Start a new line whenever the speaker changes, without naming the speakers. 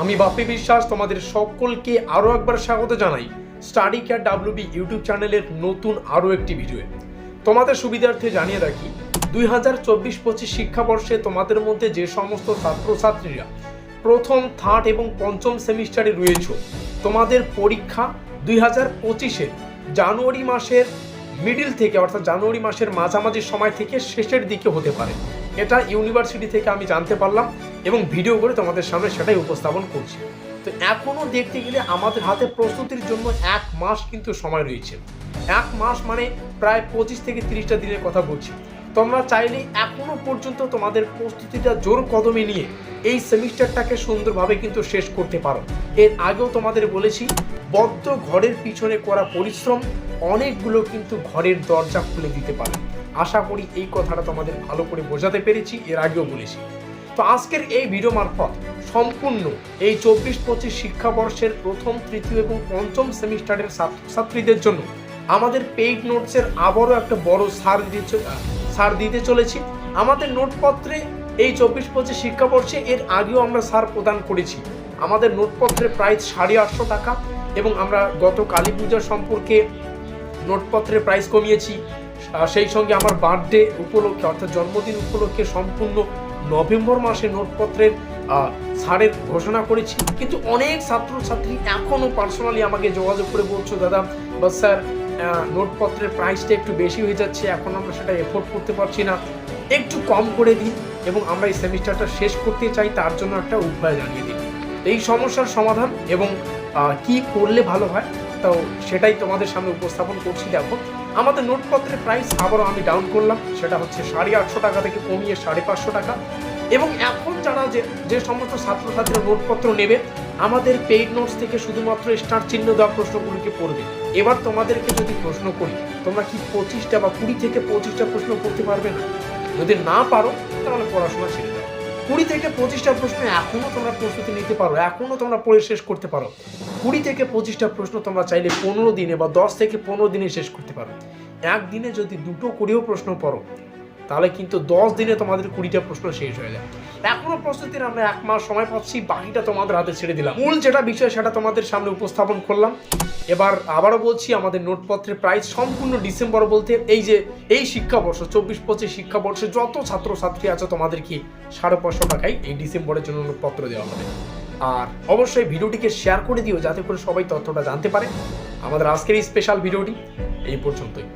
আমি বাপি বিশ্বাস তোমাদের সকলকে আরও একবার স্বাগত জানাই স্টাডি কেয়ার ডাব্লিউবি ইউটিউব চ্যানেলের নতুন আরও একটি ভিডিওয়ে। তোমাদের সুবিধার্থে জানিয়ে রাখি, দুই হাজার চব্বিশ পঁচিশ শিক্ষাবর্ষে তোমাদের মধ্যে যে সমস্ত ছাত্রছাত্রীরা প্রথম থার্ড এবং পঞ্চম সেমিস্টারে রয়েছে, তোমাদের পরীক্ষা দুই হাজার পঁচিশের জানুয়ারি মাসের মিডিল থেকে, অর্থাৎ জানুয়ারি মাসের মাঝামাঝি সময় থেকে শেষের দিকে হতে পারে। এটা ইউনিভার্সিটি থেকে আমি জানতে পারলাম। এবং ভিডিও করে তোমাদের সামনে সেটাই উপস্থাপন করছি। তো এখনও দেখতে গেলে আমাদের হাতে প্রস্তুতির জন্য এক মাস কিন্তু সময় রয়েছে। এক মাস মানে প্রায় পঁচিশ থেকে তিরিশটা দিনের কথা বলছি। তোমরা চাইলে এখনও পর্যন্ত তোমাদের প্রস্তুতিটা জোর কদমে নিয়ে এই সেমিস্টারটাকে সুন্দরভাবে কিন্তু শেষ করতে পারো। এর আগেও তোমাদের বলেছি, বদ্ধ ঘরের পিছনে করা পরিশ্রম অনেকগুলো কিন্তু ঘরের দরজা খুলে দিতে পারে। আশা করি এই কথাটা তোমাদের ভালো করে বোঝাতে পেরেছি, এর আগেও বলেছি। তো আজকের এই ভিডিও মারফত সম্পূর্ণ এই চব্বিশ, পঁচিশ শিক্ষাবর্ষের প্রথম, তৃতীয় এবং পঞ্চম সেমিস্টারের ছাত্রছাত্রীদের জন্য আমাদের পেইড নোটসের আবারও একটা বড় সার দিতে সার দিতে চলেছি। আমাদের নোটপত্রে এই চব্বিশ, পঁচিশ শিক্ষাবর্ষে এর আগেও আমরা সার প্রদান করেছি। আমাদের নোটপত্রের প্রাইস সাড়ে আটশো টাকা এবং আমরা গত কালী পূজা সম্পর্কে নোটপত্রের প্রাইস কমিয়েছি। সেই সঙ্গে আমার বার্থডে উপলক্ষে অর্থাৎ জন্মদিন উপলক্ষে সম্পূর্ণ নভেম্বর মাসে নোটপত্রের ছাড়ের ঘোষণা করেছি। কিন্তু অনেক ছাত্রছাত্রী এখনও পার্সোনালি আমাকে যোগাযোগ করে বলছো, দাদা বা স্যার নোটপত্রের প্রাইসটা একটু বেশি হয়ে যাচ্ছে, এখন আমরা সেটা এফোর্ড করতে পারছি না। একটু কম করে দিন এবং আমরা এই সেমিস্টারটা শেষ করতে চাই, তার জন্য একটা উপায় জানিয়ে দিন। এই সমস্যার সমাধান এবং কি করলে ভালো হয়, তো সেটাই তোমাদের সামনে উপস্থাপন করছি। দেখো আমাদের নোটপত্রের প্রাইস আবারও আমি ডাউন করলাম। সেটা হচ্ছে সাড়ে আটশো টাকা থেকে কমিয়ে সাড়ে পাঁচশো টাকা। এবং এখন যারা যে যে সমস্ত ছাত্রছাত্রীরা নোটপত্র নেবে, আমাদের পেইড নোটস থেকে শুধুমাত্র স্টার চিহ্ন দেওয়া প্রশ্নগুলিকে পড়বে। এবার তোমাদেরকে যদি প্রশ্ন করি, তোমরা কি পঁচিশটা বা কুড়ি থেকে পঁচিশটা প্রশ্ন করতে পারবে না? যদি না পারো, তাহলে পড়াশোনা ছেড়ে দাও। কুড়ি থেকে পঁচিশটা প্রশ্ন এখনও তোমরা প্রস্তুতি নিতে পারো এখনও তোমরা পড়ে শেষ করতে পারো। কুড়ি থেকে পঁচিশটা প্রশ্ন তোমরা চাইলে পনেরো দিনে বা দশ থেকে পনেরো দিনে শেষ করতে পারো। একদিনে যদি দুটো করেও প্রশ্ন পড়ো তাহলে কিন্তু দশ দিনে তোমাদের কুড়িটা প্রশ্ন শেষ হয়ে যায়। এখনও প্রস্তুতির আমরা এক মাস সময় পাচ্ছি, বাকিটা তোমাদের হাতে ছেড়ে দিলাম। মূল যেটা বিষয়, সেটা তোমাদের সামনে উপস্থাপন করলাম। এবার আবারও বলছি, আমাদের নোটপত্রের প্রাইস সম্পূর্ণ ডিসেম্বর বলতে এই যে, এই শিক্ষাবর্ষ, চব্বিশ পঁচিশ শিক্ষাবর্ষে যত ছাত্রছাত্রী আছে, তোমাদেরকে সাড়ে পাঁচশো টাকায় এই ডিসেম্বরের জন্য নোটপত্র দেওয়া হবে। আর অবশ্যই ভিডিওটিকে শেয়ার করে দিও, যাতে করে সবাই তথ্যটা জানতে পারে। আমাদের আজকের এই স্পেশাল ভিডিওটি এই পর্যন্তই।